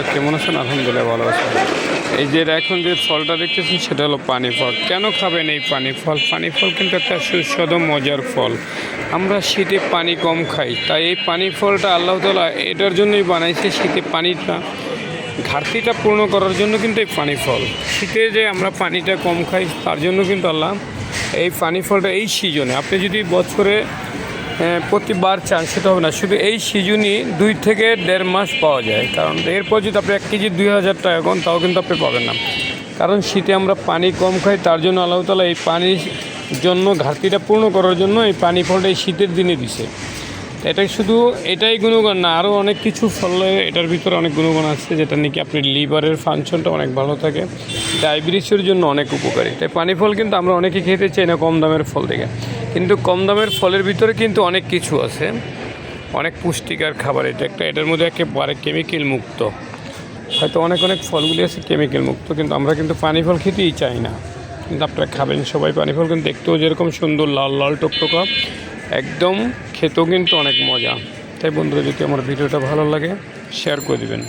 বন্ধুরা কেমন আছেন? আলহামদুলিল্লাহ ভালো আছেন এই যে এখন যে ফলটা দেখতেছেন, সেটা হলো পানি ফল। কেন খাবেন এই পানি ফল? পানি ফল কিন্তু একটা সুস্বাদু, মজার ফল। আমরা শীতে পানি কম খাই। তাই এই পানি ফলটা আল্লাহ তালা এটার জন্যই বানাইছে শীতে পানিটা। ঘাটতিটা পূর্ণ করার জন্য কিন্তু এই পানি ফল। শীতে যে আমরা পানিটা কম খাই, তার জন্য কিন্তু আল্লাহ এই পানি ফলটা এই সিজনে। আপনি যদি বছরে প্রতিবার চান সেটা হবে না। শুধু এই সিজনই দুই থেকে দেড় মাস পাওয়া যায়। কারণ এরপর যদি আপনি এক কেজি দুই হাজার টাকা কোন তাও কিন্তু আপনি পাবেন না। কারণ শীতে আমরা পানি কম খাই, তার জন্য আল্লাহ তালা এই পানির জন্য, ঘাটতিটা পূর্ণ করার জন্য এই পানি ফলটা এই শীতের দিনে দিছে। এটা শুধু এটাই গুণগুণ না আরও অনেক কিছু ফলে এটার ভিতরে অনেক গুণগুণ আছে, যেটা নাকি আপনি লিভারের ফাংশনটা অনেক ভালো থাকে। ডায়াবেটিসের জন্য অনেক উপকারী। তাই পানি ফল কিন্তু আমরা অনেকে খেতে চাই না কম দামের ফল থেকে। কিন্তু কম দামের ফলের ভিতরে কিন্তু অনেক কিছু আছে। অনেক পুষ্টিকর খাবার, এটা একটা, এটার মধ্যে একেবারে কেমিক্যাল মুক্ত। হয়তো অনেক অনেক ফলগুলি আছে কেমিক্যাল মুক্ত, কিন্তু আমরা কিন্তু পানি ফল খেতেই চাই না। কিন্তু আপনারা খাবেন সবাই পানি ফল, কিন্তু দেখতেও যেরকম সুন্দর, লাল লাল টকটকা, একদম খেতেও কিন্তু অনেক মজা। তাই বন্ধুরা, যদি আমার ভিডিওটা ভালো লাগে শেয়ার করে দিবেন।